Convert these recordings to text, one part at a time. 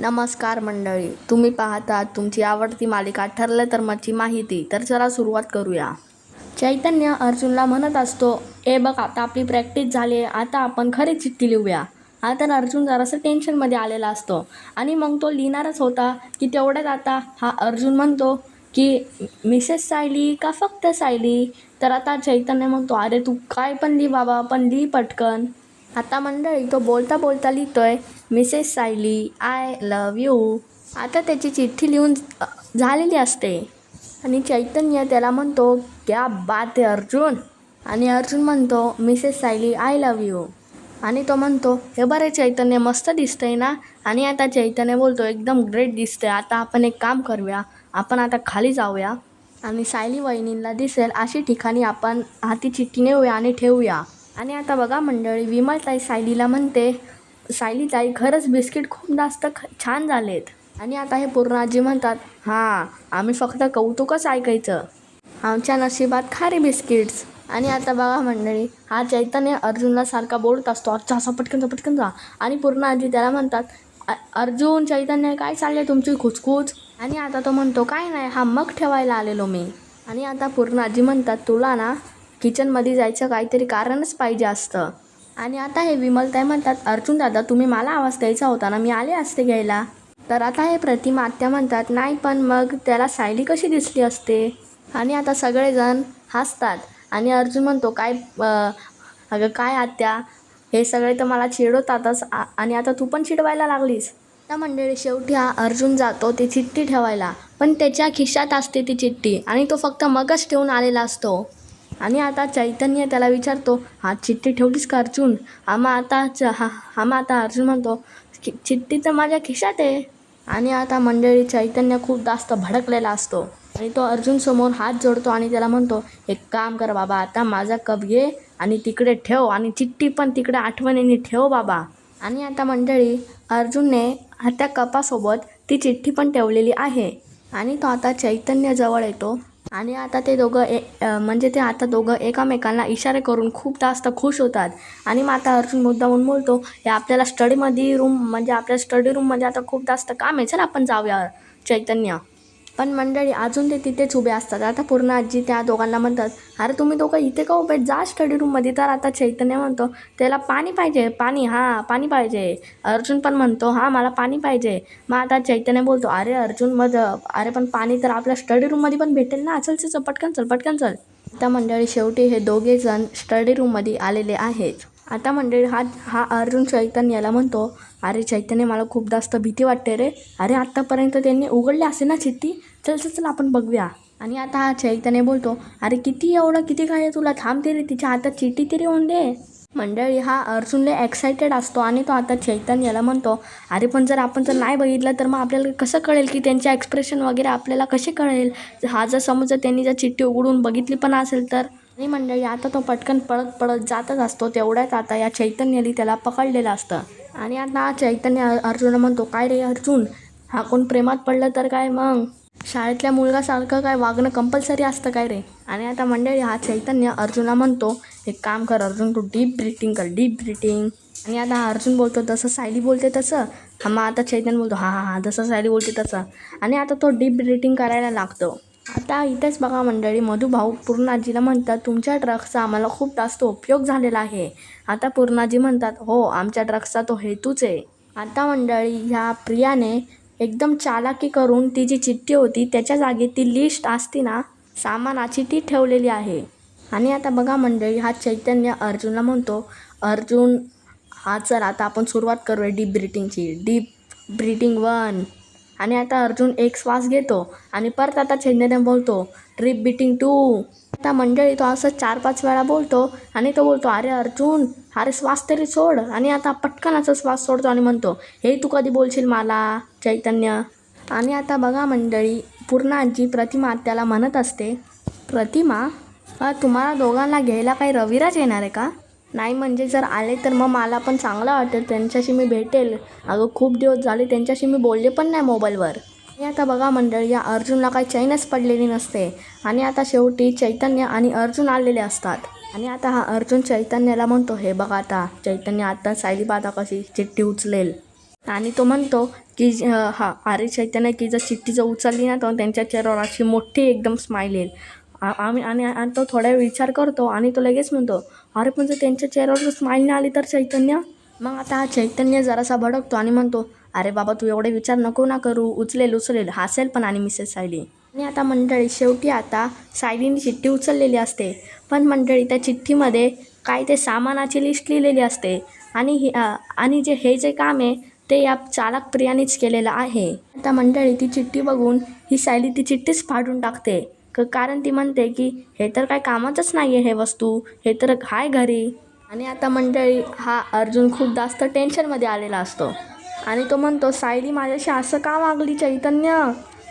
नमस्कार मंडळी तुम्ही पाहता तुमची आवडती मालिका ठरलं तर मच्छी माहिती. तर चला सुरुवात करूया. चैतन्य अर्जुनला म्हणत असतो ए बघ आता आपली प्रॅक्टिस झाली आहे आता आपण खरी चिठ्ठी लिहूया. आता अर्जुन जरासं टेन्शनमध्ये आलेला असतो आणि मग तो लिहिणारच होता की तेवढ्यात आता हा अर्जुन म्हणतो की मिसेस सायली का फक्त सायली? तर आता चैतन्य म्हणतो अरे तू काय पण लिही बाबा पण लिही पटकन. आता मंडळी तो बोलता बोलता लिहितोय Mrs Sayali I love you आता त्याची चिठ्ठी लिहून झालेली असते. आणि चैतन्य त्याला म्हणतो क्या बात आहे अर्जुन. आणि अर्जुन म्हणतो Mrs Sayali I love you आणि तो म्हणतो हे बरे चैतन्य मस्त दिसतंय ना? आणि आता चैतन्य बोलतो एकदम ग्रेट दिसतंय. आता आपण एक काम करूया. आपण आता खाली जाऊया. आणि सायली वहिनींना दिसेल अशी ठिकाणी आपण हाती चिठ्ठी नेऊया आणि ठेवूया. आणि आता बघा मंडळी विमलताई सायलीला म्हणते सायलीताई खरंच बिस्किट खूप जास्त ख छान झालेत. आणि आता हे पूर्ण आजी म्हणतात हां आम्ही फक्त कौतुकच ऐकायचं. आमच्या नशिबात खारी बिस्किट्स. आणि आता बघा मंडळी हा चैतन्य अर्जुनला सारखा बोलत असतो अच्छा असा पटकन जा पटकन जा. आणि पूर्ण आजी त्याला म्हणतात अर्जुन चैतन्य काय चालले तुमची खुचखुच आणि आता तो म्हणतो काय नाही हा मग ठेवायला आलेलो मी. आणि आता पूर्ण आजी म्हणतात तुला ना किचनमध्ये जायचं काहीतरी कारणच पाहिजे असतं. आणि आता हे विमलताई म्हणतात अर्जुन दादा तुम्ही मला आवाज द्यायचा होता ना मी आले असते घ्यायला. तर आता हे प्रतिमा आत्या म्हणतात नाही पण मग त्याला सायली कशी दिसली असते? आणि आता सगळेजण हसतात आणि अर्जुन म्हणतो काय अगं काय आत्या? हे सगळे तर मला चिडवतातच आणि आता तू पण चिडवायला लागलीस. त्या मंडळी शेवटी हा अर्जुन जातो ती चिठ्ठी ठेवायला पण त्याच्या खिशात असते ती चिठ्ठी आणि तो फक्त मगच ठेवून आलेला असतो. आणि आता चैतन्य त्याला विचारतो हा चिठ्ठी ठेवलीस का अर्जुन? हा मग आता च हा हा मग आता अर्जुन म्हणतो चिठ्ठी तर माझ्या खिशात आहे. आणि आता मंडळी चैतन्य खूप जास्त भडकलेला असतो. आणि तो अर्जुन समोर हात जोडतो आणि त्याला म्हणतो एक काम कर बाबा आता माझा कप घे आणि तिकडे ठेव आणि चिठ्ठी पण तिकडे आठवणीने ठेव बाबा. आणि आता मंडळी अर्जुनने हा त्या कपासोबत ती चिठ्ठी पण ठेवलेली आहे. आणि तो आता चैतन्यजवळ येतो. आणि आता ते दोघं ए म्हणजे ते आता दोघं एकामेकांना इशारे करून खूप जास्त खुश होतात. आणि मग आता अर्जुन मुद्दाहून बोलतो हे आपल्याला स्टडीमध्ये रूम म्हणजे आपल्या स्टडी रूममध्ये आता खूप जास्त काम आहे. चल आपण जाऊया चैतन्य. पण मंडळी अजून ते तिथेच उभे असतात. आता पूर्ण आजी त्या दोघांना म्हणतात अरे तुम्ही दोघं इथे का उभे जा स्टडी रूममध्ये तर आता चैतन्य म्हणतो त्याला पाणी पाहिजे पाणी हां पाणी पाहिजे. अर्जुन पण म्हणतो हां मला पाणी पाहिजे. मग आता चैतन्य बोलतो अरे अर्जुन मग अरे पण पाणी तर आपल्या स्टडी रूममध्ये पण भेटेल ना? चल चल चल, पटकन चल पटकन चल. आता मंडळी शेवटी हे दोघे जण स्टडी रूममध्ये आलेले आहेत. आता मंडळी हा हा अर्जुन चैतन्याला म्हणतो अरे चैतन्य मला खूप जास्त भीती वाटते रे. अरे आत्तापर्यंत त्यांनी उघडले असे ना चिठ्ठी? चल चल चल आपण बघूया. आणि आता हा चैतन्य बोलतो अरे किती एवढं किती काय आहे तुला? थांबते रे तिच्या हातात चिठ्ठी तरी होऊन दे. मंडळी हा अर्जुनला एक्सायटेड असतो आणि तो आता चैतन्याला म्हणतो अरे पण जर आपण जर नाही बघितलं तर मग आपल्याला कसं कळेल की त्यांच्या एक्सप्रेशन वगैरे आपल्याला कसे कळेल? हा जर समज त्यांनी जर चिठ्ठी उघडून बघितली पण असेल तर? आणि मंडळी आता तो पटकन पळत पळत जातच असतो. तेवढ्याच आता या चैतन्याने त्याला पकडलेलं असतं. आणि आता चैतन्य अर्जुन म्हणतो काय रे अर्जुन? हा कोण प्रेमात पडलं तर काय मग? शाळेतल्या मुलगासारखं काय वागणं कंपल्सरी असतं काय रे? आणि आता मंडळी हा चैतन्य अर्जुनला म्हणतो एक काम कर अर्जुन तू डीप ब्रिटिंग कर डीप ब्रिटिंग आणि आता अर्जुन बोलतो तसं सायली बोलते तसं. हा मग आता चैतन्य बोलतो हां हां हां जसं सायली बोलते तसं. आणि आता तो डीप ब्रिटिंग करायला लागतो. आता इथेच बघा मंडळी मधुभाऊ पूर्णाजीला म्हणतात तुमच्या ड्रग्सचा आम्हाला खूप जास्त उपयोग झालेला आहे. आता पूर्णाजी म्हणतात हो आमच्या ड्रग्सचा तो हेतूच आहे. आता मंडळी ह्या प्रियाने एकदम चालाकी करून ती जी चिठ्ठी होती त्याच्या जागी ती लिस्ट असती ना सामानाची ती ठेवलेली आहे. आणि आता बघा मंडळी हा चैतन्य अर्जुनला म्हणतो अर्जुन हा चल आता आपण सुरुवात करूया डीप ब्रिटिंगची डीप ब्रिटिंग वन आणि आता अर्जुन एक श्वास घेतो आणि परत आता चैतन्य बोलतो ट्रिप बिटिंग टू आता मंडळी तो असं चार पाच वेळा बोलतो आणि तो बोलतो अरे अर्जुन अरे श्वास तरी सोड. आणि आता पटकन असं श्वास सोडतो आणि म्हणतो हे तू कधी बोलशील मला चैतन्य? आणि आता बघा मंडळी पूर्ण आजी प्रतिमा त्याला म्हणत असते प्रतिमा तुम्हाला दोघांना घ्यायला काही रविराज येणार आहे का? नाही म्हणजे जर आले तर मग मला पण चांगलं वाटेल. त्यांच्याशी मी भेटेल. अगं खूप दिवस झाले त्यांच्याशी मी बोलले पण नाही मोबाईलवर. आणि आता बघा मंडळी या अर्जुनला काही चैनच पडलेली नसते. आणि आता शेवटी चैतन्य आणि अर्जुन आलेले असतात. आणि आता हा अर्जुन चैतन्याला म्हणतो हे बघा आता चैतन्य आता सायली पाहता कशी चिठ्ठी उचलेल. आणि तो म्हणतो की हा अरे चैतन्य की जर चिठ्ठी जर उचलली ना तर त्यांच्या चेहऱ्यावर अशी मोठी एकदम स्माईल येईल. आम्ही आणि आणि तो थोडा वेळ विचार करतो आणि तो लगेच म्हणतो अरे पण जर त्यांच्या चेहऱ्यावर स्माईल नाही आली तर चैतन्य? मग आता हा चैतन्य जरासा भडकतो आणि म्हणतो अरे बाबा तू एवढे विचार नको ना करू. उचलेल उचलेल. हसेल पण आणि मिसेस सायली आणि आता मंडळी शेवटी आता सायलीने चिठ्ठी उचललेली असते. पण मंडळी त्या चिठ्ठीमध्ये काय ते सामानाची लिस्ट लिहिलेली असते. आणि ही आणि जे हे जे काम आहे ते या चालक प्रियानेच केलेलं आहे. आता मंडळी ती चिठ्ठी बघून ही सायली ती चिठ्ठीच फाडून टाकते. कारण ती म्हणते की हे तर काय कामाचंच नाही आहे हे वस्तू. हे तर हाय घरी. आणि आता मंडळी हा अर्जुन खूप जास्त टेन्शनमध्ये आलेला असतो. आणि तो म्हणतो सायली माझ्याशी असं का वागली चैतन्य?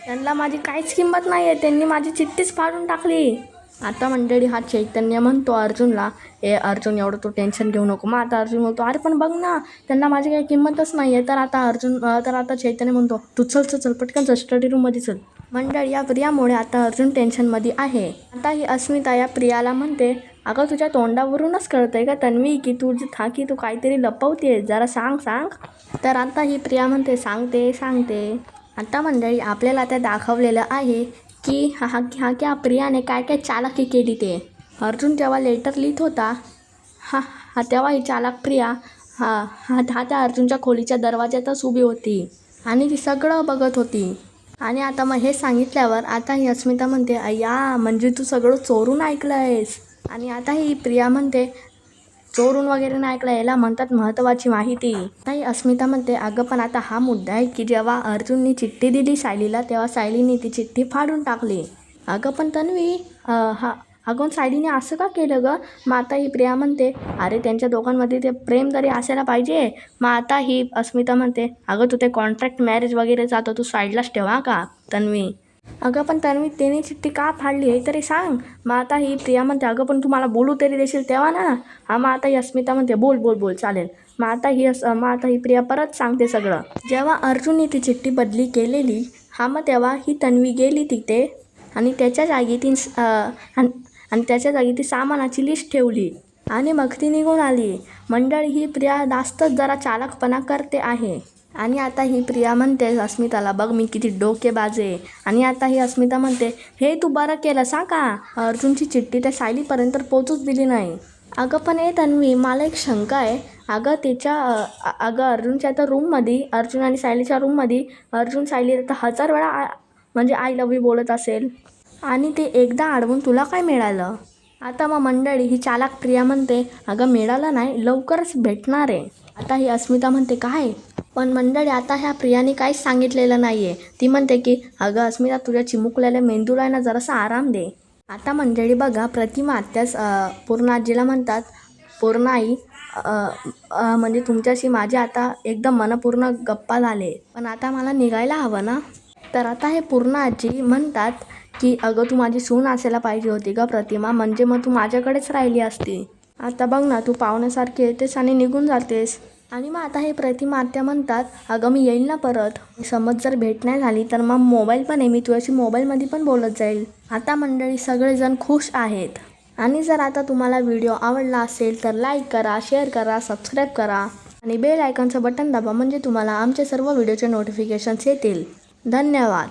त्यांना माझी काहीच किंमत नाही आहे त्यांनी माझी चिठ्ठीच फाडून टाकली. आता मंडळी हा चैतन्य म्हणतो अर्जुनला ए अर्जुन एवढं तू टेन्शन घेऊ नको. मग आता अर्जुन म्हणतो अरे पण बघ ना त्यांना माझी काही किंमतच नाही आहे तर आता अर्जुन तर आता चैतन्य म्हणतो तू चल चल चल पटकन चल स्टडी रूममध्ये चल. मंडळी या प्रियामुळे आता अर्जुन टेन्शनमध्ये आहे. आता ही अस्मिता या प्रियाला म्हणते अगं तुझ्या तोंडावरूनच कळतंय का तन्वी की तू था की तू काहीतरी लपवते जरा सांग सांग. तर आता ही प्रिया म्हणते सांगते सांगते. आता मंडळी आपल्याला आता दाखवलेलं आहे की हा हा हा की हा प्रियाने काय काय चालाकी केली ते. अर्जुन जेव्हा लेटर लिहित होता हा हा तेव्हा ही चालाक प्रिया हा हा हा त्या अर्जुनच्या खोलीच्या दरवाज्यातच उभी होती आणि ती सगळं बघत होती. आणि आता मग हे सांगितल्यावर आता ही अस्मिता म्हणते अय्या म्हणजे तू सगळं चोरून ऐकलं आहेस आणि आता ही प्रिया म्हणते चोरून वगैरे नाही ऐकलं याला म्हणतात महत्त्वाची माहिती. आता ही अस्मिता म्हणते अगं पण आता हा मुद्दा आहे की जेव्हा अर्जुननी चिठ्ठी दिली सायलीला तेव्हा सायलीने ती चिठ्ठी फाडून टाकली. अगं पण तन्वी हा अगं सायलीने असं का केलं गं? मग आता ही प्रिया म्हणते अरे त्यांच्या दोघांमध्ये ते प्रेम तरी असायला पाहिजे. मग आता ही अस्मिता म्हणते अगं तू ते कॉन्ट्रॅक्ट मॅरेज वगैरे जातो तू साईडलाच ठेवा का तन्वी? अगं पण तन्वी त्याने चिठ्ठी का फाडली हे तरी सांग. मग आता ही प्रिया म्हणते अगं पण तू मला बोलू तरी देशील तेव्हा ना? हा मग आता ही अस्मिता म्हणते बोल बोल बोल चालेल. मग आता ही अस मग आता ही प्रिया परत सांगते सगळं. जेव्हा अर्जुनने ती चिठ्ठी बदली केलेली हा मग तेव्हा ही तन्वी गेली तिथे आणि त्याच्या जागी ती आणि त्याच्या जागी ती सामानाची लिस्ट ठेवली. आणि मग ती निघून आली. मंडळी ही प्रिया जास्तच जरा चालकपणा करते आहे. आणि आता ही प्रिया म्हणते अस्मिताला बघ मी किती डोके बाजे. आणि आता ही अस्मिता म्हणते हे तू बरं केलं सा का? अर्जुनची चिठ्ठी त्या सायलीपर्यंत पोचूच दिली नाही. अगं पण ए तन्वी मला एक शंका आहे. अगं त्याच्या अगं अर्जुनच्या तर रूममध्ये अर्जुन आणि सायलीच्या रूममध्ये अर्जुन सायली आता हजार वेळा म्हणजे आय लव्ह यू बोलत असेल. आणि ते एकदा अडवून तुला काय मिळालं? आता मग मंडळी ही चालाक प्रिया म्हणते अगं मिळालं नाही लवकरच भेटणार आहे. आता ही अस्मिता म्हणते काय? पण मंडळी आता ह्या प्रियाने काहीच सांगितलेलं नाही आहे ती म्हणते की अगं अस्मिता तुझ्या चिमुकलेल्या मेंदूला आहे ना जरासा आराम दे. आता मंडळी बघा प्रतिमा आत्याच पूर्णाजीला पूर्ण आजीला म्हणतात पूर्ण आई म्हणजे तुमच्याशी माझे आता एकदम मनपूर्ण गप्पा झाले. पण आता मला निघायला हवं ना? तर आता हे पूर्ण आजी म्हणतात की अगं तू माझी सून असायला पाहिजे होती का प्रतिमा. म्हणजे मग तू माझ्याकडेच राहिली असती. आता बघ ना तू पाहुण्यासारखी येतेस आणि निघून जातेस. आणि मग आता हे प्रतिमा आत्या म्हणतात अगं मी येईल ना परत. समज जर भेट नाही झाली तर मग मोबाईल पण आहे. मी तुझ्याशी मोबाईलमध्ये पण बोलत जाईल. आता मंडळी सगळेजण खुश आहेत. आणि जर आता तुम्हाला व्हिडिओ आवडला असेल तर लाईक करा शेअर करा सबस्क्राईब करा. आणि बेल आयकॉनचं बटन दाबा म्हणजे तुम्हाला आमचे सर्व व्हिडिओचे नोटिफिकेशन्स येतील. धन्यवाद.